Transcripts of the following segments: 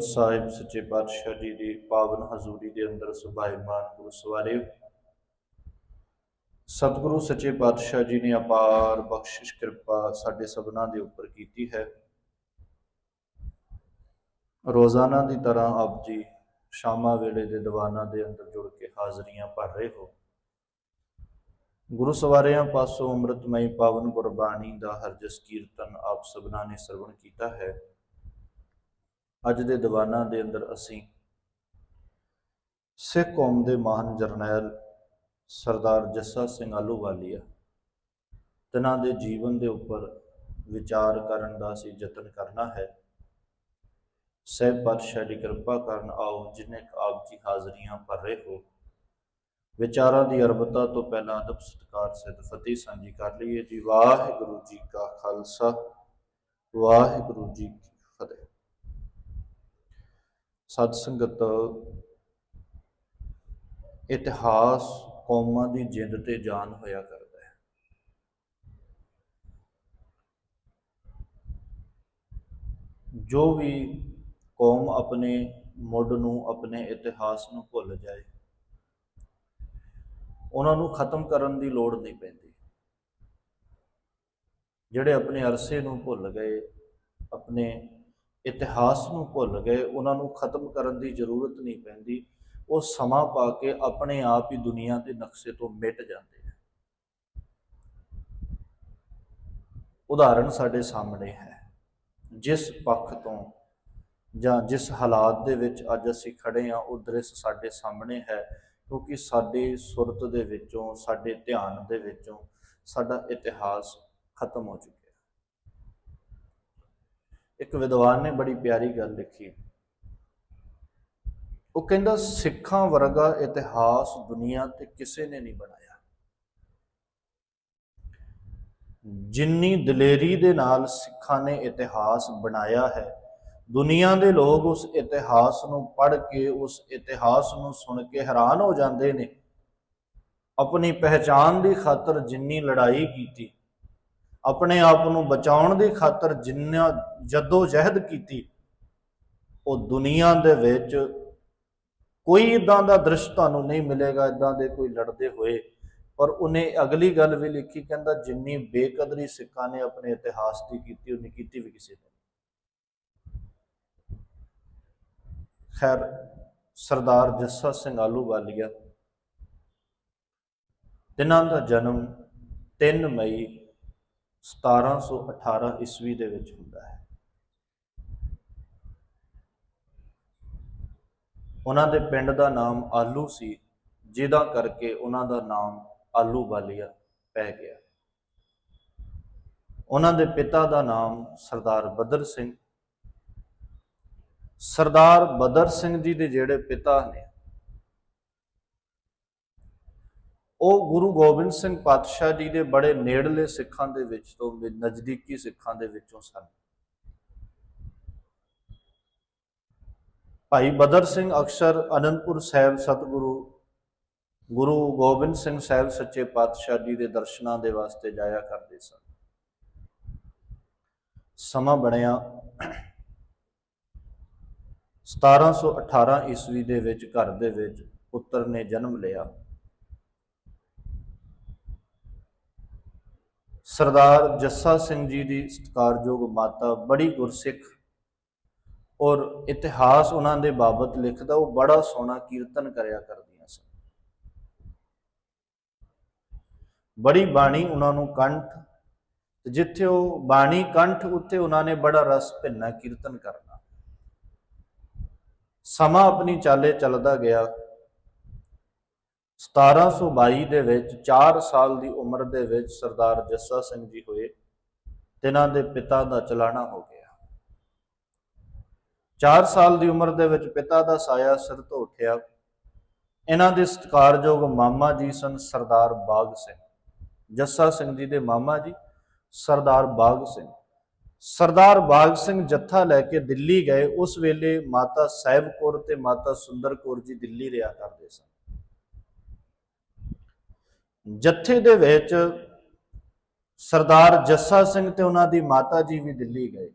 ਸਾਹਿਬ ਸੱਚੇ ਪਾਤਸ਼ਾਹ ਜੀ ਦੀ, ਪਾਵਨ ਹਜ਼ੂਰੀ ਦੇ ਅੰਦਰ ਸੁਭਾਇਮਾਨ ਗੁਰੂ ਸਵਾਰਿਓ ਸਤਿਗੁਰੂ ਸੱਚੇ ਪਾਤਸ਼ਾਹ ਜੀ ਨੇ ਅਪਾਰ ਬਖਸ਼ਿਸ਼ ਕਿਰਪਾ ਸਾਡੇ ਸਭਨਾਂ ਦੇ ਉੱਪਰ ਕੀਤੀ ਹੈ। ਰੋਜ਼ਾਨਾ ਦੀ ਤਰ੍ਹਾਂ ਆਪ ਜੀ ਸ਼ਾਮਾਂ ਵੇਲੇ ਦੇ ਦੀਵਾਨਾਂ ਦੇ ਅੰਦਰ ਜੁੜ ਕੇ ਹਾਜ਼ਰੀਆਂ ਭਰ ਰਹੇ ਹੋ। ਗੁਰੂ ਸਵਾਰਿਆਂ ਪਾਸੋਂ ਅੰਮ੍ਰਿਤਮਈ ਪਾਵਨ ਗੁਰਬਾਣੀ ਦਾ ਹਰਜਸ ਕੀਰਤਨ ਆਪ ਸਭਨਾਂ ਨੇ ਸਰਵਣ ਕੀਤਾ ਹੈ। ਅੱਜ ਦੇ ਦੀਵਾਨਾਂ ਦੇ ਅੰਦਰ ਅਸੀਂ ਸਿੱਖ ਕੌਮ ਦੇ ਮਹਾਨ ਜਰਨੈਲ ਸਰਦਾਰ ਜੱਸਾ ਸਿੰਘ ਆਹਲੂਵਾਲੀਆ ਤਿਨਾਂ ਦੇ ਜੀਵਨ ਦੇ ਉੱਪਰ ਵਿਚਾਰ ਕਰਨ ਦਾ ਅਸੀਂ ਯਤਨ ਕਰਨਾ ਹੈ। ਸਹਿਬ ਪਾਤਸ਼ਾਹ ਦੀ ਕਿਰਪਾ ਕਰਨ ਆਓ, ਜਿਨੇ ਆਪ ਜੀ ਹਾਜ਼ਰੀਆਂ ਭਰ ਰਹੇ ਹੋ, ਵਿਚਾਰਾਂ ਦੀ ਅਰਬਤਾ ਤੋਂ ਪਹਿਲਾਂ ਅਦਬ ਸਤਕਾਰ ਸਿੱਧ ਫਤਿਹ ਸਾਂਝੀ ਕਰ ਲਈਏ ਜੀ। ਵਾਹਿਗੁਰੂ ਜੀ ਕਾ ਖਾਲਸਾ, ਵਾਹਿਗੁਰੂ ਜੀ ਸਤ ਸੰਗਤ, ਇਤਿਹਾਸ ਕੌਮਾਂ ਦੀ ਜਿੰਦ ਤੇ ਜਾਨ ਹੋਇਆ ਕਰਦਾ ਹੈ। ਜੋ ਵੀ ਕੌਮ ਆਪਣੇ ਮੁੱਢ ਨੂੰ, ਆਪਣੇ ਇਤਿਹਾਸ ਨੂੰ ਭੁੱਲ ਜਾਏ, ਉਹਨਾਂ ਨੂੰ ਖਤਮ ਕਰਨ ਦੀ ਲੋੜ ਨਹੀਂ ਪੈਂਦੀ। ਜਿਹੜੇ ਆਪਣੇ ਅਰਸੇ ਨੂੰ ਭੁੱਲ ਗਏ, ਆਪਣੇ ਇਤਿਹਾਸ ਨੂੰ ਭੁੱਲ ਗਏ, ਉਹਨਾਂ ਨੂੰ ਖਤਮ ਕਰਨ ਦੀ ਜ਼ਰੂਰਤ ਨਹੀਂ ਪੈਂਦੀ, ਉਹ ਸਮਾਂ ਪਾ ਕੇ ਆਪਣੇ ਆਪ ਹੀ ਦੁਨੀਆ ਦੇ ਨਕਸ਼ੇ ਤੋਂ ਮਿਟ ਜਾਂਦੇ ਆ ਉਦਾਹਰਣ ਸਾਡੇ ਸਾਹਮਣੇ ਹੈ। ਜਿਸ ਪੱਖ ਤੋਂ ਜਾਂ ਜਿਸ ਹਾਲਾਤ ਦੇ ਵਿੱਚ ਅੱਜ ਅਸੀਂ ਖੜੇ ਆ ਉਹ ਦ੍ਰਿਸ਼ ਸਾਡੇ ਸਾਹਮਣੇ ਹੈ, ਕਿਉਂਕਿ ਸਾਡੇ ਸੁਰਤ ਦੇ ਵਿੱਚੋਂ, ਸਾਡੇ ਧਿਆਨ ਦੇ ਵਿੱਚੋਂ ਸਾਡਾ ਇਤਿਹਾਸ ਖਤਮ ਹੋ ਚੁੱਕਿਆ। ਇੱਕ ਵਿਦਵਾਨ ਨੇ ਬੜੀ ਪਿਆਰੀ ਗੱਲ ਲਿਖੀ। ਉਹ ਕਹਿੰਦਾ, ਸਿੱਖਾਂ ਵਰਗਾ ਇਤਿਹਾਸ ਦੁਨੀਆ ਤੇ ਕਿਸੇ ਨੇ ਨਹੀਂ ਬਣਾਇਆ। ਜਿੰਨੀ ਦਲੇਰੀ ਦੇ ਨਾਲ ਸਿੱਖਾਂ ਨੇ ਇਤਿਹਾਸ ਬਣਾਇਆ ਹੈ, ਦੁਨੀਆ ਦੇ ਲੋਕ ਉਸ ਇਤਿਹਾਸ ਨੂੰ ਪੜ੍ਹ ਕੇ, ਉਸ ਇਤਿਹਾਸ ਨੂੰ ਸੁਣ ਕੇ ਹੈਰਾਨ ਹੋ ਜਾਂਦੇ ਨੇ। ਆਪਣੀ ਪਹਿਚਾਨ ਦੀ ਖਾਤਰ ਜਿੰਨੀ ਲੜਾਈ ਕੀਤੀ ਆਪਣੇ ਆਪ ਨੂੰ ਬਚਾਉਣ ਦੀ ਖਾਤਰ ਜਿੰਨਾ ਜਦੋ ਜਹਿਦ ਕੀਤੀ, ਉਹ ਦੁਨੀਆ ਦੇ ਵਿੱਚ ਕੋਈ ਇਦਾਂ ਦਾ ਦ੍ਰਿਸ਼ ਤੁਹਾਨੂੰ ਨਹੀਂ ਮਿਲੇਗਾ ਇਦਾਂ ਦੇ ਕੋਈ ਲੜਦੇ ਹੋਏ। ਪਰ ਉਹਨੇ ਅਗਲੀ ਗੱਲ ਵੀ ਲਿਖੀ, ਕਹਿੰਦਾ ਜਿੰਨੀ ਬੇਕਦਰੀ ਸਿੱਖਾਂ ਨੇ ਆਪਣੇ ਇਤਿਹਾਸ ਦੀ ਕੀਤੀ, ਉਹਨੇ ਕੀਤੀ ਵੀ ਕਿਸੇ ਨੇ। ਖੈਰ, ਸਰਦਾਰ ਜੱਸਾ ਸਿੰਘ ਆਲੂਵਾਲੀਆ ਤਿੰਨਾਂ ਦਾ ਜਨਮ 3 ਮਈ 1718 ਈਸਵੀ ਦੇ ਵਿੱਚ ਹੁੰਦਾ ਹੈ। ਉਹਨਾਂ ਦੇ ਪਿੰਡ ਦਾ ਨਾਮ ਆਲੂ ਸੀ, ਜਿਹਦਾ ਕਰਕੇ ਉਹਨਾਂ ਦਾ ਨਾਮ ਆਲੂ ਵਾਲੀਆ ਪੈ ਗਿਆ। ਉਹਨਾਂ ਦੇ ਪਿਤਾ ਦਾ ਨਾਮ ਸਰਦਾਰ ਬਦਰ ਸਿੰਘ। ਸਰਦਾਰ ਬਦਰ ਸਿੰਘ ਜੀ ਦੇ ਜਿਹੜੇ ਪਿਤਾ ਨੇ ਉਹ ਗੁਰੂ ਗੋਬਿੰਦ ਸਿੰਘ ਪਾਤਸ਼ਾਹ ਜੀ ਦੇ ਬੜੇ ਨੇੜਲੇ ਸਿੱਖਾਂ ਦੇ ਵਿੱਚ ਤੋਂ ਨਜ਼ਦੀਕੀ ਸਿੱਖਾਂ ਦੇ ਵਿੱਚੋਂ ਸਨ। ਭਾਈ ਬਦਰ ਸਿੰਘ ਅਕਸਰ ਅਨੰਦਪੁਰ ਸਾਹਿਬ ਸਤਿਗੁਰੂ, ਗੁਰੂ ਗੋਬਿੰਦ ਸਿੰਘ ਸਾਹਿਬ ਸੱਚੇ ਪਾਤਸ਼ਾਹ ਜੀ ਦੇ ਦਰਸ਼ਨਾਂ ਦੇ ਵਾਸਤੇ ਜਾਇਆ ਕਰਦੇ ਸਨ। ਸਮਾਂ ਬਣਿਆ 1718 ਈਸਵੀ ਦੇ ਵਿੱਚ, ਘਰ ਦੇ ਵਿੱਚ ਪੁੱਤਰ ਨੇ ਜਨਮ ਲਿਆ। ਸਰਦਾਰ ਜੱਸਾ ਸਿੰਘ ਜੀ ਦੀ ਸਤਿਕਾਰਯੋਗ ਮਾਤਾ ਬੜੀ ਗੁਰਸਿੱਖ ਔਰ ਇਤਿਹਾਸ ਉਹਨਾਂ ਦੇ ਬਾਬਤ ਲਿਖਦਾ, ਉਹ ਬੜਾ ਸੋਹਣਾ ਕੀਰਤਨ ਕਰਿਆ ਕਰਦੀਆਂ ਸਨ। ਬੜੀ ਬਾਣੀ ਉਹਨਾਂ ਨੂੰ ਕੰਠ ਜਿੱਥੇ ਉਹ ਬਾਣੀ ਕੰਠ ਉੱਤੇ ਉਹਨਾਂ ਨੇ ਬੜਾ ਰਸ ਭਿੰਨਾ ਕੀਰਤਨ ਕਰਨਾ। ਸਮਾਂ ਆਪਣੀ ਚਾਲੇ ਚੱਲਦਾ ਗਿਆ। 1722 ਦੇ ਵਿੱਚ 4 ਸਾਲ ਦੀ ਉਮਰ ਦੇ ਵਿੱਚ ਸਰਦਾਰ ਜੱਸਾ ਸਿੰਘ ਜੀ ਹੋਏ, ਤਿਨਾਂ ਦੇ ਪਿਤਾ ਦਾ ਚਲਾਣਾ ਹੋ ਗਿਆ। 4 ਸਾਲ ਦੀ ਉਮਰ ਦੇ ਵਿੱਚ ਪਿਤਾ ਦਾ ਸਾਇਆ ਸਿਰ ਤੋਂ ਉੱਠਿਆ। ਇਹਨਾਂ ਦੇ ਸਤਿਕਾਰਯੋਗ ਮਾਮਾ ਜੀ ਸਨ ਸਰਦਾਰ ਬਾਗ ਸਿੰਘ। ਜੱਸਾ ਸਿੰਘ ਜੀ ਦੇ ਮਾਮਾ ਜੀ ਸਰਦਾਰ ਬਾਗ ਸਿੰਘ। ਸਰਦਾਰ ਬਾਗ ਸਿੰਘ ਜੱਥਾ ਲੈ ਕੇ ਦਿੱਲੀ ਗਏ। ਉਸ ਵੇਲੇ ਮਾਤਾ ਸਾਹਿਬ ਕੌਰ ਤੇ ਮਾਤਾ ਸੁੰਦਰ ਕੌਰ ਜੀ ਦਿੱਲੀ ਰਿਹਾ ਕਰਦੇ ਸਨ। ਜੱਥੇ ਦੇ ਵਿੱਚ ਸਰਦਾਰ ਜੱਸਾ ਸਿੰਘ ਤੇ ਉਹਨਾਂ ਦੀ ਮਾਤਾ ਜੀ ਵੀ ਦਿੱਲੀ ਗਏ।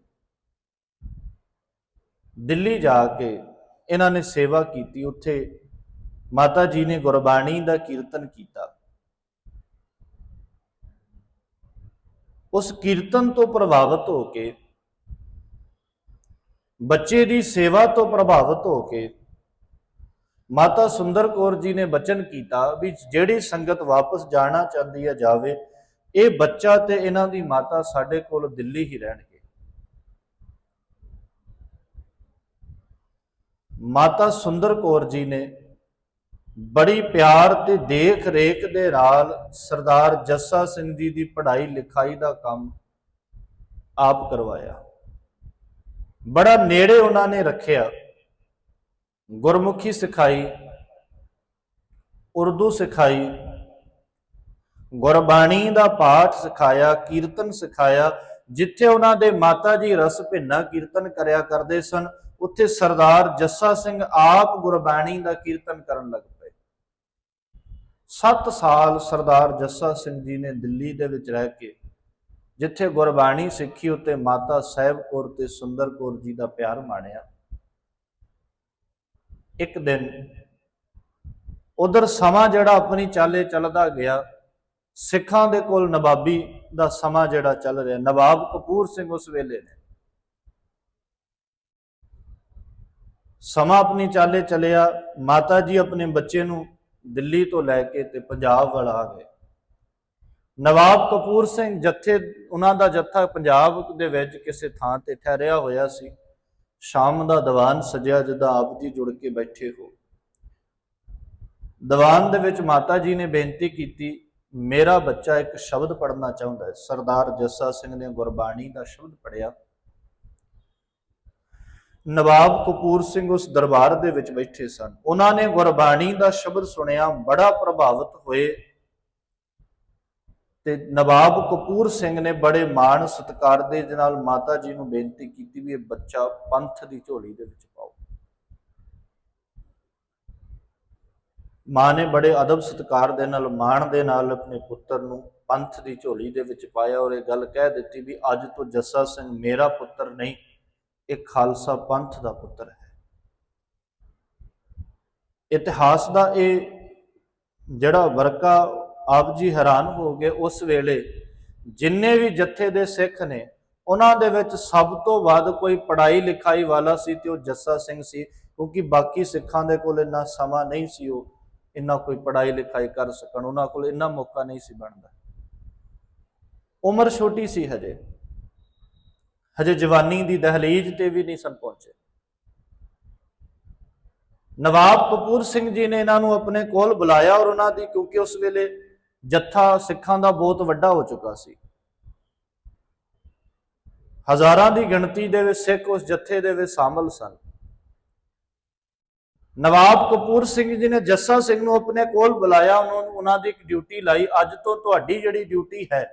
ਦਿੱਲੀ ਜਾ ਕੇ ਇਹਨਾਂ ਨੇ ਸੇਵਾ ਕੀਤੀ। ਉੱਥੇ ਮਾਤਾ ਜੀ ਨੇ ਗੁਰਬਾਣੀ ਦਾ ਕੀਰਤਨ ਕੀਤਾ। ਉਸ ਕੀਰਤਨ ਤੋਂ ਪ੍ਰਭਾਵਿਤ ਹੋ ਕੇ, ਬੱਚੇ ਦੀ ਸੇਵਾ ਤੋਂ ਪ੍ਰਭਾਵਿਤ ਹੋ ਕੇ ਮਾਤਾ ਸੁੰਦਰ ਕੌਰ ਜੀ ਨੇ ਬਚਨ ਕੀਤਾ ਵੀ ਜਿਹੜੀ ਸੰਗਤ ਵਾਪਸ ਜਾਣਾ ਚਾਹੁੰਦੀ ਹੈ ਜਾਵੇ, ਇਹ ਬੱਚਾ ਤੇ ਇਹਨਾਂ ਦੀ ਮਾਤਾ ਸਾਡੇ ਕੋਲ ਦਿੱਲੀ ਹੀ ਰਹਿਣਗੇ। ਮਾਤਾ ਸੁੰਦਰ ਕੌਰ ਜੀ ਨੇ ਬੜੀ ਪਿਆਰ ਤੇ ਦੇਖ ਰੇਖ ਦੇ ਨਾਲ ਸਰਦਾਰ ਜੱਸਾ ਸਿੰਘ ਜੀ ਦੀ ਪੜ੍ਹਾਈ ਲਿਖਾਈ ਦਾ ਕੰਮ ਆਪ ਕਰਵਾਇਆ। ਬੜਾ ਨੇੜੇ ਉਹਨਾਂ ਨੇ ਰੱਖਿਆ। ਗੁਰਮੁਖੀ ਸਿਖਾਈ, ਉਰਦੂ ਸਿਖਾਈ, ਗੁਰਬਾਣੀ ਦਾ ਪਾਠ ਸਿਖਾਇਆ, ਕੀਰਤਨ ਸਿਖਾਇਆ, ਜਿੱਥੇ ਉਹਨਾਂ ਦੇ ਮਾਤਾ ਜੀ ਰਸ ਭਿੰਨਾ ਕੀਰਤਨ ਕਰਿਆ ਕਰਦੇ ਸਨ, ਉੱਥੇ ਸਰਦਾਰ ਜੱਸਾ ਸਿੰਘ ਆਪ ਗੁਰਬਾਣੀ ਦਾ ਕੀਰਤਨ ਕਰਨ ਲੱਗ ਪਏ। 7 ਸਾਲ ਸਰਦਾਰ ਜੱਸਾ ਸਿੰਘ ਜੀ ਨੇ ਦਿੱਲੀ ਦੇ ਵਿੱਚ ਰਹਿ ਕੇ, ਜਿੱਥੇ ਗੁਰਬਾਣੀ ਸਿੱਖੀ ਉੱਤੇ ਮਾਤਾ ਸਾਹਿਬ ਕੌਰ ਤੇ ਸੁੰਦਰ ਕੌਰ ਜੀ ਦਾ ਪਿਆਰ ਮਾਣਿਆ। ਇੱਕ ਦਿਨ। ਉਧਰ ਸਮਾਂ ਜਿਹੜਾ ਆਪਣੀ ਚਾਲੇ ਚੱਲਦਾ ਗਿਆ, ਸਿੱਖਾਂ ਦੇ ਕੋਲ ਨਵਾਬੀ ਦਾ ਸਮਾਂ ਜਿਹੜਾ ਚੱਲ ਰਿਹਾ, ਨਵਾਬ ਕਪੂਰ ਸਿੰਘ ਉਸ ਵੇਲੇ ਨੇ। ਸਮਾਂ ਆਪਣੀ ਚਾਲੇ ਚੱਲਿਆ, ਮਾਤਾ ਜੀ ਆਪਣੇ ਬੱਚੇ ਨੂੰ ਦਿੱਲੀ ਤੋਂ ਲੈ ਕੇ ਤੇ ਪੰਜਾਬ ਵੱਲ ਆ ਗਏ। ਨਵਾਬ ਕਪੂਰ ਸਿੰਘ ਜੱਥੇ, ਉਹਨਾਂ ਦਾ ਜੱਥਾ ਪੰਜਾਬ ਦੇ ਵਿੱਚ ਕਿਸੇ ਥਾਂ ਤੇ ਠਹਿਰਿਆ ਹੋਇਆ ਸੀ। ਸ਼ਾਮ ਦਾ ਦੀਵਾਨ ਸਜਿਆ ਜਿੱਦਾਂ ਆਪ ਜੀ ਜੁੜ ਕੇ ਬੈਠੇ ਹੋ। ਦੀਵਾਨ ਦੇ ਵਿੱਚ ਮਾਤਾ ਜੀ ਨੇ ਬੇਨਤੀ ਕੀਤੀ, ਮੇਰਾ ਬੱਚਾ ਇੱਕ ਸ਼ਬਦ ਪੜ੍ਹਨਾ ਚਾਹੁੰਦਾ ਹੈ। ਸਰਦਾਰ ਜੱਸਾ ਸਿੰਘ ਨੇ ਗੁਰਬਾਣੀ ਦਾ ਸ਼ਬਦ ਪੜਿਆ ਨਵਾਬ ਕਪੂਰ ਸਿੰਘ ਉਸ ਦਰਬਾਰ ਦੇ ਵਿੱਚ ਬੈਠੇ ਸਨ। ਉਹਨਾਂ ਨੇ ਗੁਰਬਾਣੀ ਦਾ ਸ਼ਬਦ ਸੁਣਿਆ, ਬੜਾ ਪ੍ਰਭਾਵਿਤ ਹੋਏ। ਤੇ ਨਵਾਬ ਕਪੂਰ ਸਿੰਘ ਨੇ ਬੜੇ ਮਾਣ ਸਤਿਕਾਰ ਦੇ ਨਾਲ ਮਾਤਾ ਜੀ ਨੂੰ ਬੇਨਤੀ ਕੀਤੀ ਵੀ ਇਹ ਬੱਚਾ ਪੰਥ ਦੀ ਝੋਲੀ ਦੇ ਵਿੱਚ ਪਾਓ। ਮਾਂ ਨੇ ਬੜੇ ਅਦਬ ਸਤਿਕਾਰ ਦੇ ਨਾਲ, ਮਾਣ ਦੇ ਨਾਲ ਆਪਣੇ ਪੁੱਤਰ ਨੂੰ ਪੰਥ ਦੀ ਝੋਲੀ ਦੇ ਵਿੱਚ ਪਾਇਆ ਔਰ ਇਹ ਗੱਲ ਕਹਿ ਦਿੱਤੀ ਵੀ ਅੱਜ ਤੋਂ ਜੱਸਾ ਸਿੰਘ ਮੇਰਾ ਪੁੱਤਰ ਨਹੀਂ, ਇਹ ਖਾਲਸਾ ਪੰਥ ਦਾ ਪੁੱਤਰ ਹੈ। ਇਤਿਹਾਸ ਦਾ ਇਹ ਜਿਹੜਾ ਵਰਕਾ ਆਪ ਜੀ ਹੈਰਾਨ ਹੋ ਗਏ ਉਸ ਵੇਲੇ। ਜਿੰਨੇ ਵੀ ਜੱਥੇ ਦੇ ਸਿੱਖ ਨੇ, ਉਹਨਾਂ ਦੇ ਵਿੱਚ ਸਭ ਤੋਂ ਵੱਧ ਕੋਈ ਪੜ੍ਹਾਈ ਲਿਖਾਈ ਵਾਲਾ ਸੀ ਤੇ ਉਹ ਜੱਸਾ ਸਿੰਘ ਸੀ, ਕਿਉਂਕਿ ਬਾਕੀ ਸਿੱਖਾਂ ਦੇ ਕੋਲ ਇੰਨਾ ਸਮਾਂ ਨਹੀਂ ਸੀ ਉਹ, ਇੰਨਾ ਕੋਈ ਪੜ੍ਹਾਈ ਲਿਖਾਈ ਕਰ ਸਕਣ, ਉਹਨਾਂ ਕੋਲ ਇੰਨਾ ਮੌਕਾ ਨਹੀਂ ਸੀ ਬਣਦਾ। ਉਮਰ ਛੋਟੀ ਸੀ ਹਜੇ। ਹਜੇ ਜਵਾਨੀ ਦੀ ਦਹਲੀਜ਼ ਤੇ ਵੀ ਨਹੀਂ ਸਨ ਪਹੁੰਚੇ। ਨਵਾਬ ਕਪੂਰ ਸਿੰਘ ਜੀ ਨੇ ਇਹਨਾਂ ਨੂੰ ਆਪਣੇ ਕੋਲ ਬੁਲਾਇਆ ਔਰ ਉਹਨਾਂ ਦੀ, ਕਿਉਂਕਿ ਉਸ ਵੇਲੇ ਜੱਥਾ ਸਿੱਖਾਂ ਦਾ ਬਹੁਤ ਵੱਡਾ ਹੋ ਚੁੱਕਾ ਸੀ। ਹਜ਼ਾਰਾਂ ਦੀ ਗਿਣਤੀ ਦੇ ਵਿੱਚ ਸਿੱਖ ਉਸ ਜੱਥੇ ਦੇ ਵਿੱਚ ਸ਼ਾਮਲ ਸਨ। ਨਵਾਬ ਕਪੂਰ ਸਿੰਘ ਜੀ ਨੇ ਜੱਸਾ ਸਿੰਘ ਨੂੰ ਆਪਣੇ ਕੋਲ ਬੁਲਾਇਆ, ਉਹਨਾਂ ਨੂੰ ਉਹਨਾਂ ਦੀ ਇੱਕ ਡਿਊਟੀ ਲਾਈ। ਅੱਜ ਤੋਂ ਤੁਹਾਡੀ ਜਿਹੜੀ ਡਿਊਟੀ ਹੈ,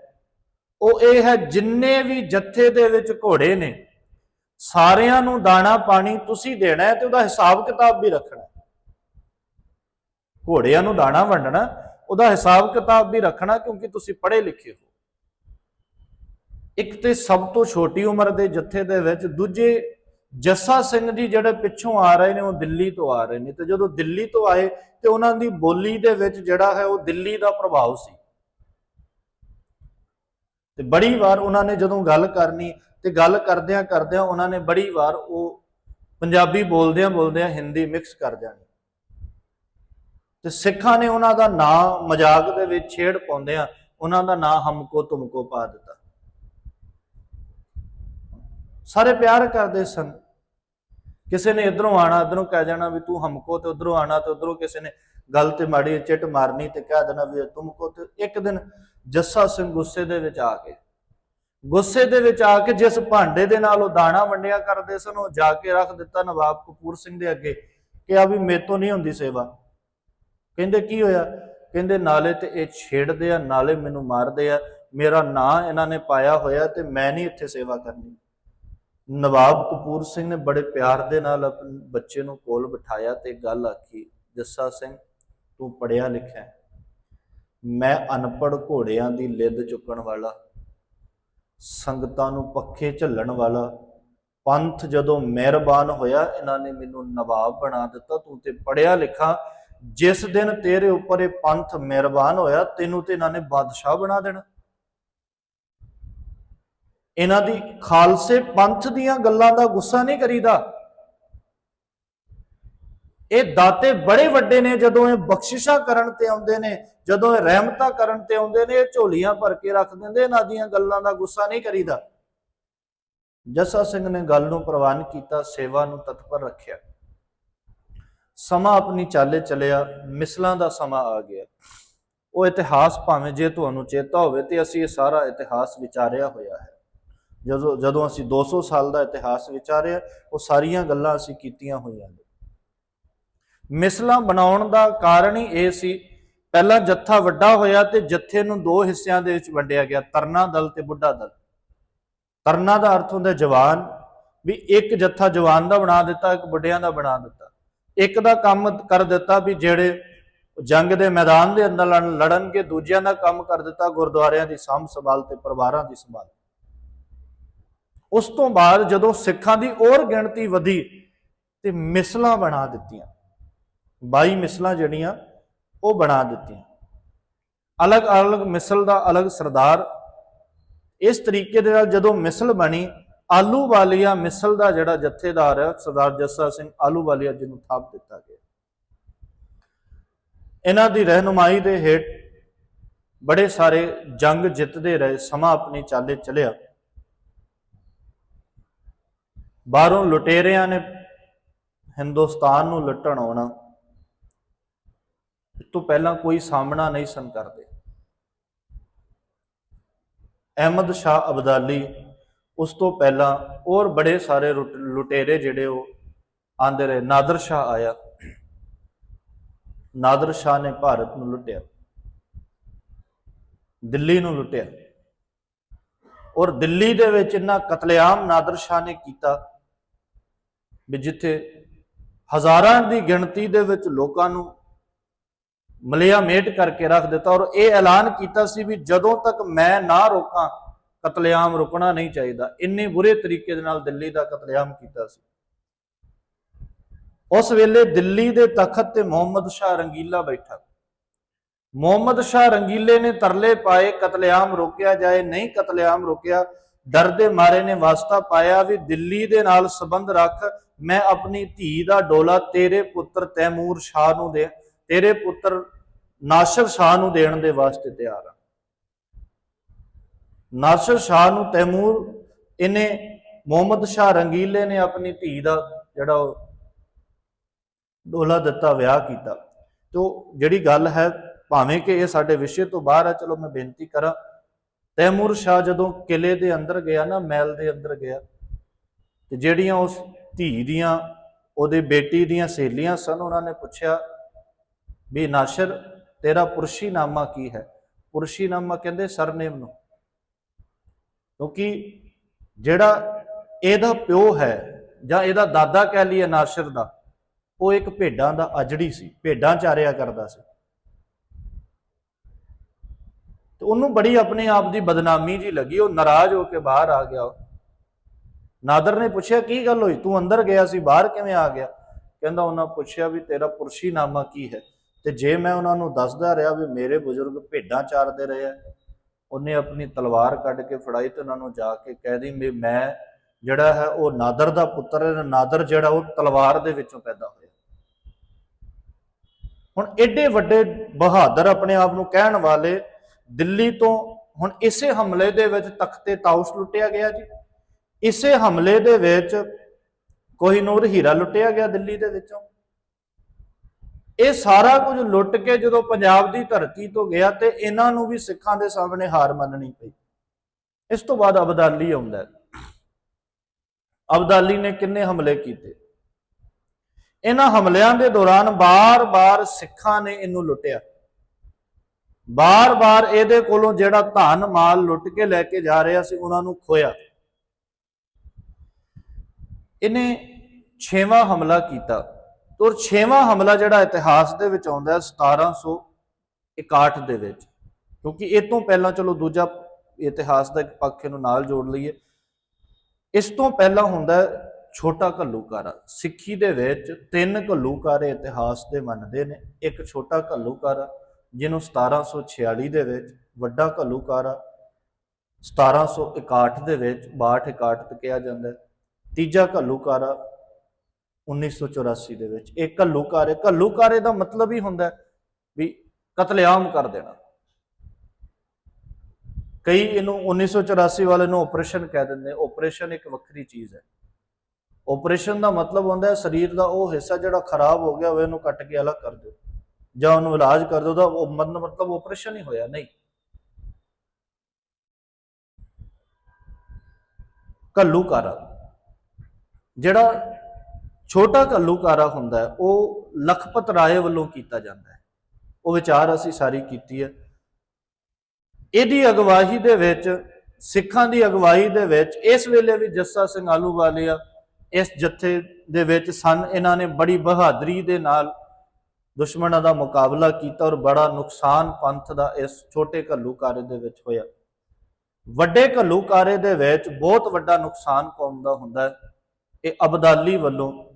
ਉਹ ਇਹ ਹੈ ਜਿੰਨੇ ਵੀ ਜੱਥੇ ਦੇ ਵਿੱਚ ਘੋੜੇ ਨੇ, ਸਾਰਿਆਂ ਨੂੰ ਦਾਣਾ ਪਾਣੀ ਤੁਸੀਂ ਦੇਣਾ ਹੈ ਤੇ ਉਹਦਾ ਹਿਸਾਬ ਕਿਤਾਬ ਵੀ ਰੱਖਣਾ ਘੋੜਿਆਂ ਨੂੰ ਦਾਣਾ ਵੰਡਣਾ ਉਹਦਾ ਹਿਸਾਬ ਕਿਤਾਬ ਵੀ ਰੱਖਣਾ ਕਿਉਂਕਿ ਤੁਸੀਂ ਪੜ੍ਹੇ ਲਿਖੇ ਹੋ। ਇੱਕ ਤੇ ਸਭ ਤੋਂ ਛੋਟੀ ਉਮਰ ਦੇ ਜੱਥੇ ਦੇ ਵਿੱਚ, ਦੂਜੇ ਜੱਸਾ ਸਿੰਘ ਜੀ ਜਿਹੜੇ ਪਿੱਛੋਂ ਆ ਰਹੇ ਨੇ, ਉਹ ਦਿੱਲੀ ਤੋਂ ਆ ਰਹੇ ਨੇ ਤੇ ਜਦੋਂ ਦਿੱਲੀ ਤੋਂ ਆਏ ਤੇ ਉਹਨਾਂ ਦੀ ਬੋਲੀ ਦੇ ਵਿੱਚ ਜਿਹੜਾ ਹੈ ਉਹ ਦਿੱਲੀ ਦਾ ਪ੍ਰਭਾਵ ਸੀ। ਤੇ ਬੜੀ ਵਾਰ ਉਹਨਾਂ ਨੇ ਜਦੋਂ ਗੱਲ ਕਰਨੀ ਤੇ ਗੱਲ ਕਰਦਿਆਂ ਕਰਦਿਆਂ ਉਹਨਾਂ ਨੇ ਬੜੀ ਵਾਰ ਉਹ ਪੰਜਾਬੀ ਬੋਲਦਿਆਂ ਬੋਲਦਿਆਂ ਹਿੰਦੀ ਮਿਕਸ ਕਰ ਜਾਣੀ। ਤੇ ਸਿੱਖਾਂ ਨੇ ਉਹਨਾਂ ਦਾ ਨਾਂ ਮਜ਼ਾਕ ਦੇ ਵਿੱਚ ਛੇੜ ਪਾਉਂਦਿਆਂ ਉਹਨਾਂ ਦਾ ਨਾਂ ਹਮਕੋ ਤੁਮਕੋ ਪਾ ਦਿੱਤਾ। ਸਾਰੇ ਪਿਆਰ ਕਰਦੇ ਸਨ। ਕਿਸੇ ਨੇ ਇਧਰੋਂ ਆਣਾ ਇਧਰੋਂ ਕਹਿ ਜਾਣਾ ਵੀ ਤੂੰ ਹਮਕੋ ਤੇ ਉਧਰੋਂ ਆਣਾ ਤੇ ਉਧਰੋਂ ਕਿਸੇ ਨੇ ਗੱਲ ਤੇ ਮਾੜੀ ਚਿੱਟ ਮਾਰਨੀ ਤੇ ਕਹਿ ਦੇਣਾ ਵੀ ਇਹ ਤੁਮਕੋ ਤੇ ਇੱਕ ਦਿਨ ਜੱਸਾ ਸਿੰਘ ਗੁੱਸੇ ਦੇ ਵਿੱਚ ਆ ਕੇ, ਗੁੱਸੇ ਦੇ ਵਿੱਚ ਆ ਕੇ ਜਿਸ ਭਾਂਡੇ ਦੇ ਨਾਲ ਉਹ ਦਾਣਾ ਵੰਡਿਆ ਕਰਦੇ ਸਨ, ਉਹ ਜਾ ਕੇ ਰੱਖ ਦਿੱਤਾ ਨਵਾਬ ਕਪੂਰ ਸਿੰਘ ਦੇ ਅੱਗੇ ਕਿ ਆ ਵੀ ਮੇਤੋਂ ਨਹੀਂ ਹੁੰਦੀ ਸੇਵਾ। ਕਹਿੰਦੇ ਕੀ ਹੋਇਆ? ਕਹਿੰਦੇ ਨਾਲੇ ਤੇ ਇਹ ਛੇੜਦੇ ਆ, ਨਾਲੇ ਮੈਨੂੰ ਮਾਰਦੇ ਆ। ਮੇਰਾ ਨਾਂ ਇਹਨਾਂ ਨੇ ਪਾਇਆ ਹੋਇਆ ਤੇ ਮੈਂ ਨਹੀਂ ਇੱਥੇ ਸੇਵਾ ਕਰਨੀ। ਨਵਾਬ ਕਪੂਰ ਸਿੰਘ ਨੇ ਬੜੇ ਪਿਆਰ ਦੇ ਨਾਲ ਆਪਣੇ ਬੱਚੇ ਨੂੰ ਕੋਲ ਬਿਠਾਇਆ ਤੇ ਗੱਲ ਆਖੀ, ਜੱਸਾ ਸਿੰਘ, ਤੂੰ ਪੜਿਆ ਲਿਖਿਆ ਮੈਂ ਅਨਪੜ ਘੋੜਿਆਂ ਦੀ ਲਿੱਦ ਚੁੱਕਣ ਵਾਲਾ, ਸੰਗਤਾਂ ਨੂੰ ਪੱਖੇ ਝੱਲਣ ਵਾਲਾ, ਪੰਥ ਜਦੋਂ ਮਿਹਰਬਾਨ ਹੋਇਆ, ਇਹਨਾਂ ਨੇ ਮੈਨੂੰ ਨਵਾਬ ਬਣਾ ਦਿੱਤਾ, ਤੂੰ ਤੇ ਪੜਿਆ ਲਿਖਾ ਜਿਸ ਦਿਨ ਤੇਰੇ ਉੱਪਰ ਇਹ ਪੰਥ ਮਿਹਰਬਾਨ ਹੋਇਆ, ਤੈਨੂੰ ਤੇ ਇਹਨਾਂ ਨੇ ਬਾਦਸ਼ਾਹ ਬਣਾ ਦੇਣਾ। ਇਹਨਾਂ ਦੀ ਖਾਲਸੇ ਪੰਥ ਦੀਆਂ ਗੱਲਾਂ ਦਾ ਗੁੱਸਾ ਨਹੀਂ ਕਰੀਦਾ। ਇਹ ਦਾਤੇ ਬੜੇ ਵੱਡੇ ਨੇ, ਜਦੋਂ ਇਹ ਬਖਸ਼ਿਸ਼ਾਂ ਕਰਨ ਤੇ ਆਉਂਦੇ ਨੇ, ਜਦੋਂ ਇਹ ਰਹਿਮਤਾਂ ਕਰਨ ਤੇ ਆਉਂਦੇ ਨੇ, ਇਹ ਝੋਲੀਆਂ ਭਰ ਕੇ ਰੱਖ ਦਿੰਦੇ, ਇਹਨਾਂ ਦੀਆਂ ਗੱਲਾਂ ਦਾ ਗੁੱਸਾ ਨਹੀਂ ਕਰੀਦਾ। ਜੱਸਾ ਸਿੰਘ ਨੇ ਗੱਲ ਨੂੰ ਪ੍ਰਵਾਨ ਕੀਤਾ, ਸੇਵਾ ਨੂੰ ਤਤਪਰ ਰੱਖਿਆ। ਸਮਾਂ ਆਪਣੀ ਚਾਲੇ ਚੱਲਿਆ, ਮਿਸਲਾਂ ਦਾ ਸਮਾਂ ਆ ਗਿਆ। ਉਹ ਇਤਿਹਾਸ ਭਾਵੇਂ ਜੇ ਤੁਹਾਨੂੰ ਚੇਤਾ ਹੋਵੇ ਤੇ ਅਸੀਂ ਇਹ ਸਾਰਾ ਇਤਿਹਾਸ ਵਿਚਾਰਿਆ ਹੋਇਆ ਹੈ। ਜਦੋਂ ਜਦੋਂ ਅਸੀਂ 200 ਸਾਲ ਦਾ ਇਤਿਹਾਸ ਵਿਚਾਰਿਆ, ਉਹ ਸਾਰੀਆਂ ਗੱਲਾਂ ਅਸੀਂ ਕੀਤੀਆਂ ਹੋਈਆਂ ਨੇ। ਮਿਸਲਾਂ ਬਣਾਉਣ ਦਾ ਕਾਰਨ ਹੀ ਇਹ ਸੀ, ਪਹਿਲਾਂ ਜੱਥਾ ਵੱਡਾ ਹੋਇਆ ਤੇ ਜੱਥੇ ਨੂੰ ਦੋ ਹਿੱਸਿਆਂ ਦੇ ਵਿੱਚ ਵੰਡਿਆ ਗਿਆ, ਤਰਨਾ ਦਲ ਤੇ ਬੁੱਢਾ ਦਲ। ਤਰਨਾ ਦਾ ਅਰਥ ਹੁੰਦਾ ਜਵਾਨ, ਵੀ ਇੱਕ ਜੱਥਾ ਜਵਾਨ ਦਾ ਬਣਾ ਦਿੱਤਾ, ਇੱਕ ਬੁੱਢਿਆਂ ਦਾ ਬਣਾ ਦਿੱਤਾ। ਇੱਕ ਦਾ ਕੰਮ ਕਰ ਦਿੱਤਾ ਵੀ ਜਿਹੜੇ ਜੰਗ ਦੇ ਮੈਦਾਨ ਦੇ ਅੰਦਰ ਲੜ- ਲੜਨਗੇ, ਦੂਜਿਆਂ ਦਾ ਕੰਮ ਕਰ ਦਿੱਤਾ ਗੁਰਦੁਆਰਿਆਂ ਦੀ ਸਾਂਭ ਸੰਭਾਲ ਤੇ ਪਰਿਵਾਰਾਂ ਦੀ ਸੰਭਾਲ। ਉਸ ਤੋਂ ਬਾਅਦ ਜਦੋਂ ਸਿੱਖਾਂ ਦੀ ਹੋਰ ਗਿਣਤੀ ਵਧੀ ਤੇ ਮਿਸਲਾਂ ਬਣਾ ਦਿੱਤੀਆਂ। 22 ਮਿਸਲਾਂ ਜਿਹੜੀਆਂ, ਉਹ ਬਣਾ ਦਿੱਤੀਆਂ। ਅਲੱਗ-ਅਲੱਗ ਮਿਸਲ ਦਾ ਅਲੱਗ ਸਰਦਾਰ। ਇਸ ਤਰੀਕੇ ਦੇ ਨਾਲ ਜਦੋਂ ਮਿਸਲ ਬਣੀ ਆਲੂਵਾਲੀਆ ਮਿਸਲ ਦਾ ਜਿਹੜਾ ਜਥੇਦਾਰ ਹੈ, ਸਰਦਾਰ ਜੱਸਾ ਸਿੰਘ ਆਲੂ ਵਾਲੀਆ ਜੀ ਨੂੰ ਥਾਪ ਦਿੱਤਾ ਗਿਆ। ਇਹਨਾਂ ਦੀ ਰਹਿਨੁਮਾਈ ਦੇ ਹੇਠ ਬੜੇ ਸਾਰੇ ਜੰਗ ਜਿੱਤਦੇ ਰਹੇ, ਸਮਾਂ ਆਪਣੀ ਚਾਲੇ ਚਲਿਆ। ਬਾਹਰੋਂ ਲੁਟੇਰਿਆਂ ਨੇ ਹਿੰਦੁਸਤਾਨ ਨੂੰ ਲੁੱਟਣ ਆਉਣਾ, ਇਸ ਤੋਂ ਪਹਿਲਾਂ ਕੋਈ ਸਾਹਮਣਾ ਨਹੀਂ ਸਨ ਕਰਦੇ। ਅਹਿਮਦ ਸ਼ਾਹ ਅਬਦਾਲੀ ਉਸ ਤੋਂ ਪਹਿਲਾਂ ਔਰ ਬੜੇ ਸਾਰੇ ਲੁਟ- ਲੁਟੇਰੇ ਜਿਹੜੇ ਉਹ ਆਂਦੇ ਰਹੇ। ਨਾਦਰ ਸ਼ਾਹ ਆਇਆ। ਨਾਦਰ ਸ਼ਾਹ ਨੇ ਭਾਰਤ ਨੂੰ ਲੁੱਟਿਆ। ਦਿੱਲੀ ਨੂੰ ਲੁੱਟਿਆ। ਔਰ ਦਿੱਲੀ ਦੇ ਵਿੱਚ ਇੰਨਾ ਕਤਲੇਆਮ ਨਾਦਰ ਸ਼ਾਹ ਨੇ ਕੀਤਾ ਵੀ ਜਿੱਥੇ ਹਜ਼ਾਰਾਂ ਦੀ ਗਿਣਤੀ ਦੇ ਵਿੱਚ ਲੋਕਾਂ ਨੂੰ ਮਲਿਆ ਮੇਟ ਕਰਕੇ ਰੱਖ ਦਿੱਤਾ। ਔਰ ਇਹ ਐਲਾਨ ਕੀਤਾ ਸੀ ਵੀ ਜਦੋਂ ਤੱਕ ਮੈਂ ਨਾ ਰੋਕਾਂ ਕਤਲੇਆਮ ਰੁਕਣਾ ਨਹੀਂ ਚਾਹੀਦਾ। ਇੰਨੇ ਬੁਰੇ ਤਰੀਕੇ ਦੇ ਨਾਲ ਦਿੱਲੀ ਦਾ ਕਤਲੇਆਮ ਕੀਤਾ ਸੀ। ਉਸ ਵੇਲੇ ਦਿੱਲੀ ਦੇ ਤਖਤ ਤੇ ਮੁਹੰਮਦ ਸ਼ਾਹ ਰੰਗੀਲਾ ਬੈਠਾ। ਮੁਹੰਮਦ ਸ਼ਾਹ ਰੰਗੀਲੇ ਨੇ ਤਰਲੇ ਪਾਏ, ਕਤਲੇਆਮ ਰੋਕਿਆ ਜਾਏ, ਨਹੀਂ ਕਤਲੇਆਮ ਰੋਕਿਆ, ਡਰ ਦੇ ਮਾਰੇ ਨੇ ਵਾਸਤਾ ਪਾਇਆ ਵੀ ਦਿੱਲੀ ਦੇ ਨਾਲ ਸੰਬੰਧ ਰੱਖ, ਮੈਂ ਆਪਣੀ ਧੀ ਦਾ ਡੋਲਾ ਤੇਰੇ ਪੁੱਤਰ ਤੈਮੂਰ ਸ਼ਾਹ ਨੂੰ ਦੇ, ਤੇਰੇ ਪੁੱਤਰ ਨਾਸ਼ਰ ਸ਼ਾਹ ਨੂੰ ਦੇਣ ਦੇ ਵਾਸਤੇ ਤਿਆਰ ਹਾਂ। ਨਾਸ਼ਰ ਸ਼ਾਹ ਨੂੰ ਤੈਮੂਰ, ਇਹਨੇ ਮੁਹੰਮਦ ਸ਼ਾਹ ਰੰਗੀਲੇ ਨੇ ਆਪਣੀ ਧੀ ਦਾ ਜਿਹੜਾ ਉਹ ਡੋਲਾ ਦਿੱਤਾ, ਵਿਆਹ ਕੀਤਾ। ਤੋ ਜਿਹੜੀ ਗੱਲ ਹੈ, ਭਾਵੇਂ ਕਿ ਇਹ ਸਾਡੇ ਵਿਸ਼ੇ ਤੋਂ ਬਾਹਰ ਹੈ, ਚਲੋ ਮੈਂ ਬੇਨਤੀ ਕਰਾਂ, ਤੈਮੂਰ ਸ਼ਾਹ ਜਦੋਂ ਕਿਲੇ ਦੇ ਅੰਦਰ ਗਿਆ ਨਾ, ਮਹਿਲ ਦੇ ਅੰਦਰ ਗਿਆ, ਤੇ ਜਿਹੜੀਆਂ ਉਸ ਧੀ ਦੀਆਂ, ਉਹਦੇ ਬੇਟੀ ਦੀਆਂ ਸਹੇਲੀਆਂ ਸਨ, ਉਹਨਾਂ ਨੇ ਪੁੱਛਿਆ ਵੀ ਨਾਸ਼ਰ, ਤੇਰਾ ਪੁਰਸ਼ੀ ਨਾਮਾ ਕੀ ਹੈ? ਪੁਰਸ਼ੀ ਨਾਮਾ ਕਹਿੰਦੇ, ਸਰਨੇਮ ਨੂੰ। ਕਿਉਂਕਿ ਜਿਹੜਾ ਇਹਦਾ ਪਿਓ ਹੈ ਜਾਂ ਇਹਦਾ ਦਾਦਾ ਕਹਿ ਲਈਏ ਨਾਸ਼ਰ ਦਾ, ਉਹ ਇੱਕ ਭੇਡਾਂ ਦਾ ਅਜੜੀ ਸੀ, ਭੇਡਾਂ ਚਾਰਿਆ ਕਰਦਾ ਸੀ। ਤੇ ਉਹਨੂੰ ਬੜੀ ਆਪਣੇ ਆਪ ਦੀ ਬਦਨਾਮੀ ਜੀ ਲੱਗੀ, ਉਹ ਨਾਰਾਜ਼ ਹੋ ਕੇ ਬਾਹਰ ਆ ਗਿਆ। ਨਾਦਰ ਨੇ ਪੁੱਛਿਆ, ਕੀ ਗੱਲ ਹੋਈ? ਤੂੰ ਅੰਦਰ ਗਿਆ ਸੀ, ਬਾਹਰ ਕਿਵੇਂ ਆ ਗਿਆ? ਕਹਿੰਦਾ, ਉਹਨਾਂ ਪੁੱਛਿਆ ਵੀ ਤੇਰਾ ਪੁਰਸ਼ੀ ਨਾਮਾ ਕੀ ਹੈ? ਤੇ ਜੇ ਮੈਂ ਉਹਨਾਂ ਨੂੰ ਦੱਸਦਾ ਰਿਹਾ ਵੀ ਮੇਰੇ ਬਜ਼ੁਰਗ ਭੇਡਾਂ ਚਾਰਦੇ ਰਹੇ ਆ ਉਹਨੇ ਆਪਣੀ ਤਲਵਾਰ ਕੱਢ ਕੇ ਫੜਾਈ ਤੇ ਉਹਨਾਂ ਨੂੰ ਜਾ ਕੇ ਕਹਿ ਦੀ ਵੀ ਮੈਂ ਜਿਹੜਾ ਹੈ ਉਹ ਨਾਦਰ ਦਾ ਪੁੱਤਰ ਹੈ ਨਾਦਰ ਜਿਹੜਾ ਉਹ ਤਲਵਾਰ ਦੇ ਵਿੱਚੋਂ ਪੈਦਾ ਹੋਇਆ। ਹੁਣ ਐਡੇ ਵੱਡੇ ਬਹਾਦਰ ਆਪਣੇ ਆਪ ਨੂੰ ਕਹਿਣ ਵਾਲੇ ਦਿੱਲੀ ਤੋਂ ਹੁਣ ਇਸੇ ਹਮਲੇ ਦੇ ਵਿੱਚ ਤਖਤੇ ਤਾਉਸ ਲੁੱਟਿਆ ਗਿਆ ਜੀ। ਇਸੇ ਹਮਲੇ ਦੇ ਵਿੱਚ ਕੋਹੀਨੂਰ ਹੀਰਾ ਲੁੱਟਿਆ ਗਿਆ ਦਿੱਲੀ ਦੇ ਵਿੱਚੋਂ। ਇਹ ਸਾਰਾ ਕੁਝ ਲੁੱਟ ਕੇ ਜਦੋਂ ਪੰਜਾਬ ਦੀ ਧਰਤੀ ਤੋਂ ਗਿਆ ਤੇ ਇਹਨਾਂ ਨੂੰ ਵੀ ਸਿੱਖਾਂ ਦੇ ਸਾਹਮਣੇ ਹਾਰ ਮੰਨਣੀ ਪਈ। ਇਸ ਤੋਂ ਬਾਅਦ ਅਬਦਾਲੀ ਆਉਂਦਾ ਅਬਦਾਲੀ ਨੇ ਕਿੰਨੇ ਹਮਲੇ ਕੀਤੇ? ਇਹਨਾਂ ਹਮਲਿਆਂ ਦੇ ਦੌਰਾਨ ਬਾਰ-ਬਾਰ ਸਿੱਖਾਂ ਨੇ ਇਹਨੂੰ ਲੁੱਟਿਆ। ਬਾਰ-ਬਾਰ ਇਹਦੇ ਕੋਲੋਂ ਜਿਹੜਾ ਧਨ, ਮਾਲ ਲੁੱਟ ਕੇ ਲੈ ਕੇ ਜਾ ਰਿਹਾ ਸੀ, ਉਹਨਾਂ ਨੂੰ ਖੋਇਆ। ਇਹਨੇ ਛੇਵਾਂ ਹਮਲਾ ਕੀਤਾ। ਔਰ ਛੇਵਾਂ ਹਮਲਾ ਜਿਹੜਾ ਇਤਿਹਾਸ ਦੇ ਵਿੱਚ ਆਉਂਦਾ ਹੈ 1761 ਦੇ ਵਿੱਚ। ਕਿਉਂਕਿ ਇਹ ਤੋਂ ਪਹਿਲਾਂ, ਚਲੋ ਦੂਜਾ ਇਤਿਹਾਸ ਦਾ ਇੱਕ ਪੱਖ ਨੂੰ ਨਾਲ ਜੋੜ ਲਈਏ। ਇਸ ਤੋਂ ਪਹਿਲਾਂ ਹੁੰਦਾ ਛੋਟਾ ਘੱਲੂਕਾਰਾ ਸਿੱਖੀ ਦੇ ਵਿੱਚ ਤਿੰਨ ਘੱਲੂਕਾਰੇ ਇਤਿਹਾਸ ਦੇ ਮੰਨਦੇ ਨੇ। ਇੱਕ ਛੋਟਾ ਘੱਲੂਕਾਰਾ ਜਿਹਨੂੰ 1746 ਦੇ ਵਿੱਚ ਵੱਡਾ ਘੱਲੂਕਾਰਾ 1761 ਦੇ ਵਿੱਚ 62 61 ਕਿਹਾ ਜਾਂਦਾ ਤੀਜਾ ਘੱਲੂਕਾਰਾ 1984 ਦੇ ਵਿੱਚ। ਇਹ ਘੱਲੂਕਾਰੇ ਘੱਲੂਕਾਰੇ ਦਾ ਮਤਲਬ ਹੀ ਹੁੰਦਾ ਵੀ ਕਤਲੇਆਮ ਕਰ ਦੇਣਾ। ਕਈ ਇਹਨੂੰ 1984 ਵਾਲੇ ਨੂੰ ਆਪਰੇਸ਼ਨ ਕਹਿ ਦਿੰਦੇ ਆਪਰੇਸ਼ਨ ਇੱਕ ਵੱਖਰੀ ਚੀਜ਼ ਹੈ। ਆਪਰੇਸ਼ਨ ਦਾ ਮਤਲਬ ਹੁੰਦਾ ਹੈ ਸਰੀਰ ਦਾ ਉਹ ਹਿੱਸਾ ਜਿਹੜਾ ਖਰਾਬ ਹੋ ਗਿਆ ਹੋਵੇ, ਉਹਨੂੰ ਕੱਟ ਕੇ ਅਲੱਗ ਕਰ ਦਿਓ। ਜਾਂ ਉਹਨੂੰ ਇਲਾਜ ਕਰ ਦਿਓ ਤਾਂ ਉਹ ਮਤਲਬ ਮਤਲਬ ਆਪਰੇਸ਼ਨ ਹੀ ਹੋਇਆ, ਨਹੀਂ। ਘੱਲੂਕਾਰਾ ਜਿਹੜਾ ਛੋਟਾ ਘੱਲੂਕਾਰਾ ਹੁੰਦਾ ਹੈ, ਉਹ ਲਖਪਤ ਰਾਏ ਵੱਲੋਂ ਕੀਤਾ ਜਾਂਦਾ ਹੈ। ਉਹ ਵਿਚਾਰ ਅਸੀਂ ਸਾਰੀ ਕੀਤੀ ਹੈ। ਇਹਦੀ ਅਗਵਾਈ ਦੇ ਵਿੱਚ, ਸਿੱਖਾਂ ਦੀ ਅਗਵਾਈ ਦੇ ਵਿੱਚ, ਇਸ ਵੇਲੇ ਵੀ ਜੱਸਾ ਸਿੰਘ ਆਲੂਵਾਲੀਆ ਇਸ ਜੱਥੇ ਦੇ ਵਿੱਚ ਸਨ। ਇਹਨਾਂ ਨੇ ਬੜੀ ਬਹਾਦਰੀ ਦੇ ਨਾਲ ਦੁਸ਼ਮਣਾਂ ਦਾ ਮੁਕਾਬਲਾ ਕੀਤਾ ਔਰ ਬੜਾ ਨੁਕਸਾਨ ਪੰਥ ਦਾ ਇਸ ਛੋਟੇ ਘੱਲੂਕਾਰੇ ਦੇ ਵਿੱਚ ਹੋਇਆ। ਵੱਡੇ ਘੱਲੂਕਾਰੇ ਦੇ ਵਿੱਚ ਬਹੁਤ ਵੱਡਾ ਨੁਕਸਾਨ ਕੌਮ ਦਾ ਹੁੰਦਾ ਹੈ। ਇਹ ਅਬਦਾਲੀ ਵੱਲੋਂ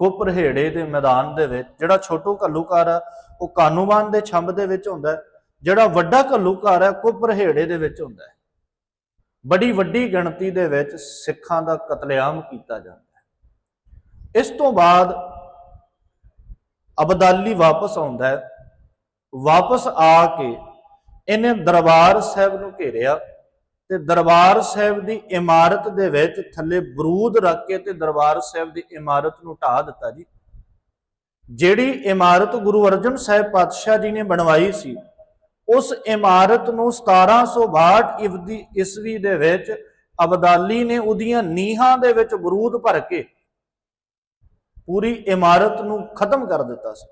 ਕੁਪਰਹੇੜੇ ਦੇ ਮੈਦਾਨ ਦੇ ਵਿੱਚ, ਜਿਹੜਾ ਛੋਟੂ ਘੱਲੂਕਾਰ ਆ, ਉਹ ਕਾਨੂੰਵਾਨ ਦੇ ਛੰਭ ਦੇ ਵਿੱਚ ਹੁੰਦਾ ਜਿਹੜਾ ਵੱਡਾ ਘੱਲੂਕਾਰ ਹੈ ਕੁਪਰਹੇੜੇ ਦੇ ਵਿੱਚ ਹੁੰਦਾ ਹੈ। ਬੜੀ ਵੱਡੀ ਗਿਣਤੀ ਦੇ ਵਿੱਚ ਸਿੱਖਾਂ ਦਾ ਕਤਲੇਆਮ ਕੀਤਾ ਜਾਂਦਾ ਹੈ। ਇਸ ਤੋਂ ਬਾਅਦ ਅਬਦਾਲੀ ਵਾਪਸ ਆਉਂਦਾ ਹੈ। ਵਾਪਸ ਆ ਕੇ ਇਹਨੇ ਦਰਬਾਰ ਸਾਹਿਬ ਨੂੰ ਘੇਰਿਆ। ਤੇ ਦਰਬਾਰ ਸਾਹਿਬ ਦੀ ਇਮਾਰਤ ਦੇ ਵਿੱਚ ਥੱਲੇ ਬਰੂਦ ਰੱਖ ਕੇ ਤੇ ਦਰਬਾਰ ਸਾਹਿਬ ਦੀ ਇਮਾਰਤ ਨੂੰ ਢਾ ਦਿੱਤਾ ਜੀ। ਜਿਹੜੀ ਇਮਾਰਤ ਗੁਰੂ ਅਰਜਨ ਸਾਹਿਬ ਪਾਤਸ਼ਾਹ ਜੀ ਨੇ ਬਣਵਾਈ ਸੀ, ਉਸ ਇਮਾਰਤ ਨੂੰ 1762 ਇਵਦੀ ਈਸਵੀ ਦੇ ਵਿੱਚ ਅਬਦਾਲੀ ਨੇ ਉਹਦੀਆਂ ਨੀਹਾਂ ਦੇ ਵਿੱਚ ਬਰੂਦ ਭਰ ਕੇ ਪੂਰੀ ਇਮਾਰਤ ਨੂੰ ਖਤਮ ਕਰ ਦਿੱਤਾ ਸੀ।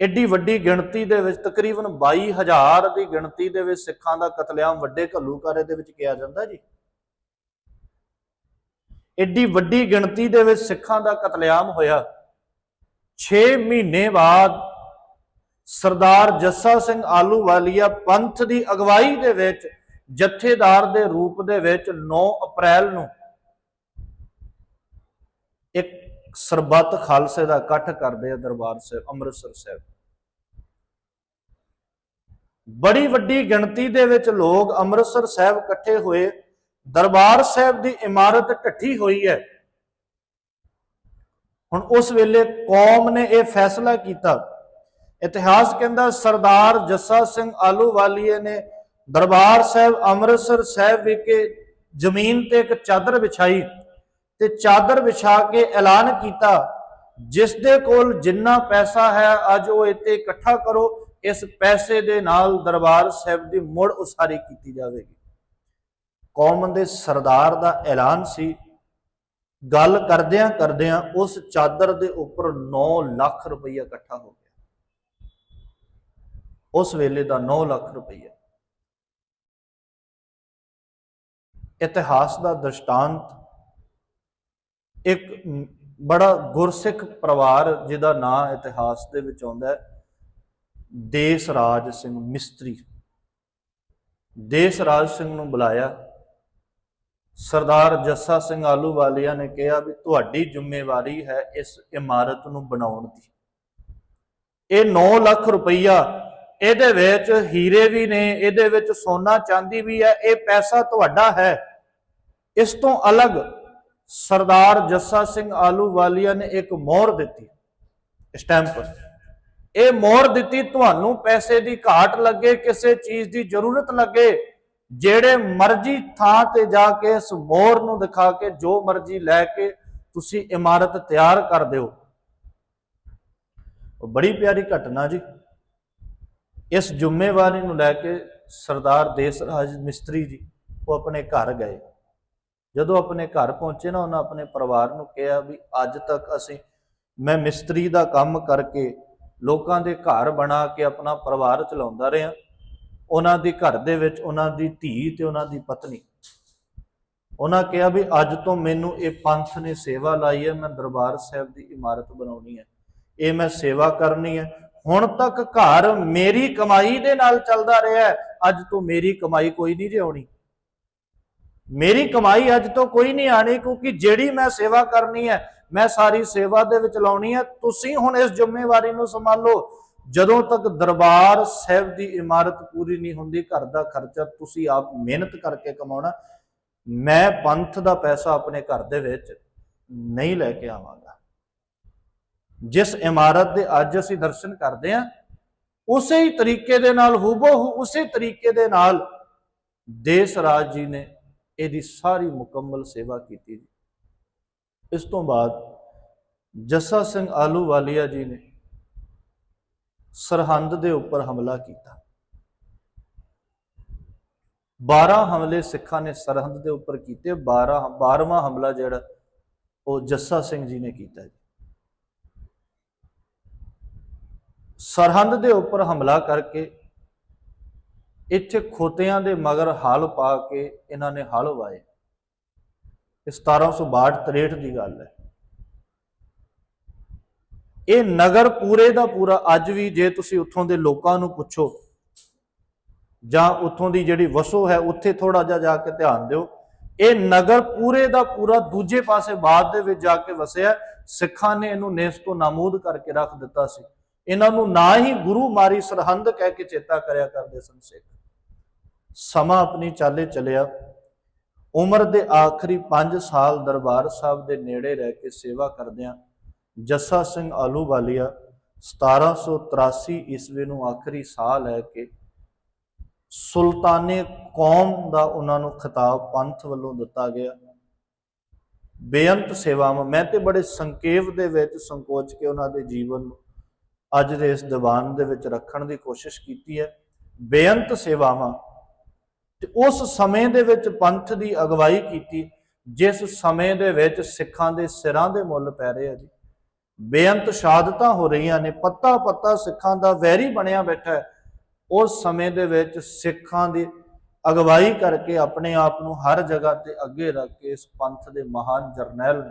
ਐਡੀ ਵੱਡੀ ਗਿਣਤੀ ਦੇ ਵਿੱਚ ਤਕਰੀਬਨ 22000 ਦੀ ਗਿਣਤੀ ਦੇ ਵਿੱਚ ਸਿੱਖਾਂ ਦਾ ਕਤਲੇਆਮ ਵੱਡੇ ਘੱਲੂਕਾਰੇ ਦੇ ਵਿੱਚ ਕਿਹਾ ਜਾਂਦਾ ਜੀ। ਐਡੀ ਵੱਡੀ ਗਿਣਤੀ ਦੇ ਵਿੱਚ ਸਿੱਖਾਂ ਦਾ ਕਤਲੇਆਮ ਹੋਇਆ। 6 ਮਹੀਨੇ ਬਾਅਦ ਸਰਦਾਰ ਜੱਸਾ ਸਿੰਘ ਆਲੂਵਾਲੀਆ ਪੰਥ ਦੀ ਅਗਵਾਈ ਦੇ ਵਿੱਚ, ਜਥੇਦਾਰ ਦੇ ਰੂਪ ਦੇ ਵਿੱਚ 9 ਅਪ੍ਰੈਲ ਨੂੰ ਇੱਕ ਸਰਬੱਤ ਖਾਲਸੇ ਦਾ ਇਕੱਠ ਕਰਦੇ ਆ ਦਰਬਾਰ ਸਾਹਿਬ, ਅੰਮ੍ਰਿਤਸਰ ਸਾਹਿਬ। ਬੜੀ ਵੱਡੀ ਗਿਣਤੀ ਦੇ ਵਿੱਚ ਲੋਕ ਅੰਮ੍ਰਿਤਸਰ ਸਾਹਿਬ ਇਕੱਠੇ ਹੋਏ, ਦਰਬਾਰ ਸਾਹਿਬ ਦੀ ਇਮਾਰਤ ਢੱਠੀ ਹੋਈ ਹੈ। ਹੁਣ ਉਸ ਵੇਲੇ ਕੌਮ ਨੇ ਇਹ ਫੈਸਲਾ ਕੀਤਾ। ਇਤਿਹਾਸ ਕਹਿੰਦਾ ਸਰਦਾਰ ਜੱਸਾ ਸਿੰਘ ਆਲੂਵਾਲੀਏ ਨੇ ਦਰਬਾਰ ਸਾਹਿਬ ਅੰਮ੍ਰਿਤਸਰ ਸਾਹਿਬ ਵਿਖੇ ਜ਼ਮੀਨ ਤੇ ਇੱਕ ਚਾਦਰ ਵਿਛਾਈ। ਤੇ ਚਾਦਰ ਵਿਛਾ ਕੇ ਐਲਾਨ ਕੀਤਾ ਜਿਸ ਦੇ ਕੋਲ ਜਿੰਨਾ ਪੈਸਾ ਹੈ, ਅੱਜ ਉਹ ਇੱਥੇ ਇਕੱਠਾ ਕਰੋ, ਇਸ ਪੈਸੇ ਦੇ ਨਾਲ ਦਰਬਾਰ ਸਾਹਿਬ ਦੀ ਮੁੜ ਉਸਾਰੀ ਕੀਤੀ ਜਾਵੇਗੀ। ਕੌਮ ਦੇ ਸਰਦਾਰ ਦਾ ਐਲਾਨ ਸੀ। ਗੱਲ ਕਰਦਿਆਂ ਕਰਦਿਆਂ ਉਸ ਚਾਦਰ ਦੇ ਉੱਪਰ 9 ਲੱਖ ਰੁਪਈਆ ਇਕੱਠਾ ਹੋ ਗਿਆ। ਉਸ ਵੇਲੇ ਦਾ 9 ਲੱਖ ਰੁਪਈਆ। ਇਤਿਹਾਸ ਦਾ ਦ੍ਰਿਸ਼ਟਾਂਤ ਇੱਕ ਬੜਾ ਗੁਰਸਿੱਖ ਪਰਿਵਾਰ ਜਿਹਦਾ ਨਾਂ ਇਤਿਹਾਸ ਦੇ ਵਿੱਚ ਆਉਂਦਾ ਹੈ ਦੇਸ ਰਾਜ ਸਿੰਘ ਮਿਸਤਰੀ। ਦੇਸ ਰਾਜ ਸਿੰਘ ਨੂੰ ਬੁਲਾਇਆ। ਸਰਦਾਰ ਜੱਸਾ ਸਿੰਘ ਆਲੂਵਾਲੀਆ ਨੇ ਕਿਹਾ ਵੀ ਤੁਹਾਡੀ ਜ਼ਿੰਮੇਵਾਰੀ ਹੈ ਇਸ ਇਮਾਰਤ ਨੂੰ ਬਣਾਉਣ ਦੀ। ਇਹ 9 ਲੱਖ ਰੁਪਈਆ ਇਹਦੇ ਵਿੱਚ ਹੀਰੇ ਵੀ ਨੇ, ਇਹਦੇ ਵਿੱਚ ਸੋਨਾ ਚਾਂਦੀ ਵੀ ਹੈ, ਇਹ ਪੈਸਾ ਤੁਹਾਡਾ ਹੈ। ਇਸ ਤੋਂ ਅਲੱਗ ਸਰਦਾਰ ਜੱਸਾ ਸਿੰਘ ਆਲੂਵਾਲੀਆ ਨੇ ਇੱਕ ਮੋਹਰ ਦਿੱਤੀ। ਸਟੈਂਪ ਇਹ ਮੋਹਰ ਦਿੱਤੀ, ਤੁਹਾਨੂੰ ਪੈਸੇ ਦੀ ਘਾਟ ਲੱਗੇ, ਕਿਸੇ ਚੀਜ਼ ਦੀ ਜ਼ਰੂਰਤ ਲੱਗੇ, ਜਿਹੜੇ ਮਰਜ਼ੀ ਥਾਂ ਤੇ ਜਾ ਕੇ ਇਸ ਮੋਹਰ ਨੂੰ ਦਿਖਾ ਕੇ ਜੋ ਮਰਜ਼ੀ ਲੈ ਕੇ ਤੁਸੀਂ ਇਮਾਰਤ ਤਿਆਰ ਕਰ ਦਿਓ। ਬੜੀ ਪਿਆਰੀ ਘਟਨਾ ਜੀ। ਇਸ ਜ਼ਿੰਮੇਵਾਰੀ ਨੂੰ ਲੈ ਕੇ ਸਰਦਾਰ ਦੇਸ ਰਾਜ ਮਿਸਤਰੀ ਜੀ, ਉਹ ਆਪਣੇ ਘਰ ਗਏ। ਜਦੋਂ ਆਪਣੇ ਘਰ ਪਹੁੰਚੇ ਨਾ, ਉਹਨਾਂ ਆਪਣੇ ਪਰਿਵਾਰ ਨੂੰ ਕਿਹਾ ਵੀ ਅੱਜ ਤੱਕ ਅਸੀਂ, ਮੈਂ ਮਿਸਤਰੀ ਦਾ ਕੰਮ ਕਰਕੇ ਲੋਕਾਂ ਦੇ ਘਰ ਬਣਾ ਕੇ ਆਪਣਾ ਪਰਿਵਾਰ ਚਲਾਉਂਦਾ ਰਿਹਾ। ਉਹਨਾਂ ਦੇ ਘਰ ਦੇ ਵਿੱਚ ਉਹਨਾਂ ਦੀ ਧੀ ਤੇ ਉਹਨਾਂ ਦੀ ਪਤਨੀ। ਉਹਨਾਂ ਕਿਹਾ ਵੀ ਅੱਜ ਤੋਂ ਮੈਨੂੰ ਇਹ ਪੰਥ ਨੇ ਸੇਵਾ ਲਾਈ ਹੈ, ਮੈਂ ਦਰਬਾਰ ਸਾਹਿਬ ਦੀ ਇਮਾਰਤ ਬਣਾਉਣੀ ਹੈ। ਇਹ ਮੈਂ ਸੇਵਾ ਕਰਨੀ ਹੈ। ਹੁਣ ਤੱਕ ਘਰ ਮੇਰੀ ਕਮਾਈ ਦੇ ਨਾਲ ਚੱਲਦਾ ਰਿਹਾ ਅੱਜ ਤੋਂ ਮੇਰੀ ਕਮਾਈ ਕੋਈ ਨਹੀਂ ਜਿਉਣੀ ਮੇਰੀ ਕਮਾਈ ਅੱਜ ਤੋਂ ਕੋਈ ਨਹੀਂ ਆਣੀ, ਕਿਉਂਕਿ ਜਿਹੜੀ ਮੈਂ ਸੇਵਾ ਕਰਨੀ ਹੈ, ਮੈਂ ਸਾਰੀ ਸੇਵਾ ਦੇ ਵਿੱਚ ਲਾਉਣੀ ਹੈ। ਤੁਸੀਂ ਹੁਣ ਇਸ ਜ਼ਿੰਮੇਵਾਰੀ ਨੂੰ ਸੰਭਾਲੋ। ਜਦੋਂ ਤੱਕ ਦਰਬਾਰ ਸਾਹਿਬ ਦੀ ਇਮਾਰਤ ਪੂਰੀ ਨਹੀਂ ਹੁੰਦੀ, ਘਰ ਦਾ ਖਰਚਾ ਤੁਸੀਂ ਆਪ ਮਿਹਨਤ ਕਰਕੇ ਕਮਾਉਣਾ। ਮੈਂ ਪੰਥ ਦਾ ਪੈਸਾ ਆਪਣੇ ਘਰ ਦੇ ਵਿੱਚ ਨਹੀਂ ਲੈ ਕੇ ਆਵਾਂਗਾ। ਜਿਸ ਇਮਾਰਤ ਦੇ ਅੱਜ ਅਸੀਂ ਦਰਸ਼ਨ ਕਰਦੇ ਹਾਂ, ਉਸੇ ਹੀ ਤਰੀਕੇ ਦੇ ਨਾਲ, ਹੂਬਹੂ ਉਸੇ ਤਰੀਕੇ ਦੇ ਨਾਲ ਦੇਸ ਰਾਜ ਜੀ ਨੇ ਇਹਦੀ ਸਾਰੀ ਮੁਕੰਮਲ ਸੇਵਾ ਕੀਤੀ ਜੀ। ਇਸ ਤੋਂ ਬਾਅਦ ਜੱਸਾ ਸਿੰਘ ਆਲੂਵਾਲੀਆ ਜੀ ਨੇ ਸਰਹੰਦ ਦੇ ਉੱਪਰ ਹਮਲਾ ਕੀਤਾ। 12 ਹਮਲੇ ਸਿੱਖਾਂ ਨੇ ਸਰਹੰਦ ਦੇ ਉੱਪਰ ਕੀਤੇ 12 12ਵਾਂ ਹਮਲਾ ਜਿਹੜਾ ਉਹ ਜੱਸਾ ਸਿੰਘ ਜੀ ਨੇ ਕੀਤਾ ਜੀ। ਸਰਹੰਦ ਦੇ ਉੱਪਰ ਹਮਲਾ ਕਰਕੇ ਇੱਥੇ ਖੋਤਿਆਂ ਦੇ ਮਗਰ ਹਲ ਪਾ ਕੇ ਇਹਨਾਂ ਨੇ ਹਲ ਵਾਏ। ਇਹ 1762 63 ਦੀ ਗੱਲ ਹੈ। ਇਹ ਨਗਰ ਪੂਰੇ ਦਾ ਪੂਰਾ, ਅੱਜ ਵੀ ਜੇ ਤੁਸੀਂ ਉੱਥੋਂ ਦੇ ਲੋਕਾਂ ਨੂੰ ਪੁੱਛੋ, ਜਾਂ ਉੱਥੋਂ ਦੀ ਜਿਹੜੀ ਵਸੋ ਹੈ, ਉੱਥੇ ਥੋੜਾ ਜਿਹਾ ਜਾ ਕੇ ਧਿਆਨ ਦਿਓ। ਇਹ ਨਗਰ ਪੂਰੇ ਦਾ ਪੂਰਾ, ਦੂਜੇ ਪਾਸੇ ਬਾਅਦ ਦੇ ਵਿੱਚ ਜਾ ਕੇ ਵਸਿਆ ਸਿੱਖਾਂ ਨੇ ਇਹਨੂੰ ਨੇਸ ਤੋਂ ਨਾਮੂਦ ਕਰਕੇ ਰੱਖ ਦਿੱਤਾ ਸੀ। ਇਹਨਾਂ ਨੂੰ ਨਾ ਹੀ ਗੁਰੂ ਮਾਰੀ ਸਰਹੰਦ ਕਹਿ ਕੇ ਚੇਤਾ ਕਰਿਆ ਕਰਦੇ ਸਨ ਸਿੱਖ। ਸਮਾਂ ਆਪਣੀ ਚਾਲੇ ਚੱਲਿਆ। ਉਮਰ ਦੇ ਆਖਰੀ 5 ਸਾਲ ਦਰਬਾਰ ਸਾਹਿਬ ਦੇ ਨੇੜੇ ਰਹਿ ਕੇ ਸੇਵਾ ਕਰਦਿਆਂ ਜੱਸਾ ਸਿੰਘ ਆਲੂਵਾਲੀਆ 1783 ਈਸਵੀ ਨੂੰ ਆਖਰੀ ਸਾਹ ਲੈ ਕੇ ਸੁਲਤਾਨੇ ਕੌਮ ਦਾ ਉਹਨਾਂ ਨੂੰ ਖਿਤਾਬ ਪੰਥ ਵੱਲੋਂ ਦਿੱਤਾ ਗਿਆ। ਬੇਅੰਤ ਸੇਵਾਵਾਂ, ਮੈਂ ਤੇ ਬੜੇ ਸੰਖੇਪ ਦੇ ਵਿੱਚ ਸੰਕੋਚ ਕੇ ਉਹਨਾਂ ਦੇ ਜੀਵਨ ਨੂੰ ਅੱਜ ਦੇ ਇਸ ਦੀਵਾਨ ਦੇ ਵਿੱਚ ਰੱਖਣ ਦੀ ਕੋਸ਼ਿਸ਼ ਕੀਤੀ ਹੈ। ਬੇਅੰਤ ਸੇਵਾਵਾਂ। ਤੇ ਉਸ ਸਮੇਂ ਦੇ ਵਿੱਚ ਪੰਥ ਦੀ ਅਗਵਾਈ ਕੀਤੀ, ਜਿਸ ਸਮੇਂ ਦੇ ਵਿੱਚ ਸਿੱਖਾਂ ਦੇ ਸਿਰਾਂ ਦੇ ਮੁੱਲ ਪੈ ਰਹੇ ਆ ਜੀ। ਬੇਅੰਤ ਸ਼ਹਾਦਤਾਂ ਹੋ ਰਹੀਆਂ ਨੇ ਪੱਤਾ ਪੱਤਾ ਸਿੱਖਾਂ ਦਾ ਵੈਰੀ ਬਣਿਆ ਬੈਠਾ ਹੈ। ਉਸ ਸਮੇਂ ਦੇ ਵਿੱਚ ਸਿੱਖਾਂ ਦੀ ਅਗਵਾਈ ਕਰਕੇ ਆਪਣੇ ਆਪ ਨੂੰ ਹਰ ਜਗ੍ਹਾ ਤੇ ਅੱਗੇ ਰੱਖ ਕੇ ਇਸ ਪੰਥ ਦੇ ਮਹਾਨ ਜਰਨੈਲ ਨੇ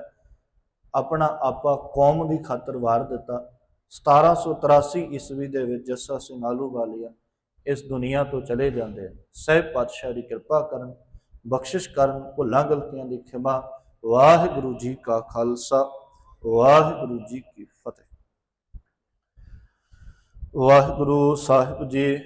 ਆਪਣਾ ਆਪਾ ਕੌਮ ਦੀ ਖਾਤਰ ਵਾਰ ਦਿੱਤਾ। 1783 ਈਸਵੀ ਦੇ ਵਿੱਚ ਜੱਸਾ ਸਿੰਘ ਆਲੂਵਾਲੀਆ ਇਸ ਦੁਨੀਆ ਤੋਂ ਚਲੇ ਜਾਂਦੇ ਹਨ। ਸਹਿਬ ਪਾਤਸ਼ਾਹ ਦੀ ਕਿਰਪਾ ਕਰਨ, ਬਖਸ਼ਿਸ਼ ਕਰਨ, ਭੁੱਲਾਂ ਗਲਤੀਆਂ ਦੀ ਖਿਮਾ, ਵਾਹਿਗੁਰੂ ਜੀ ਕਾ ਖਾਲਸਾ, ਵਾਹਿਗੁਰੂ ਜੀ ਕੀ ਫਤਿਹ। ਵਾਹਿਗੁਰੂ ਸਾਹਿਬ ਜੀ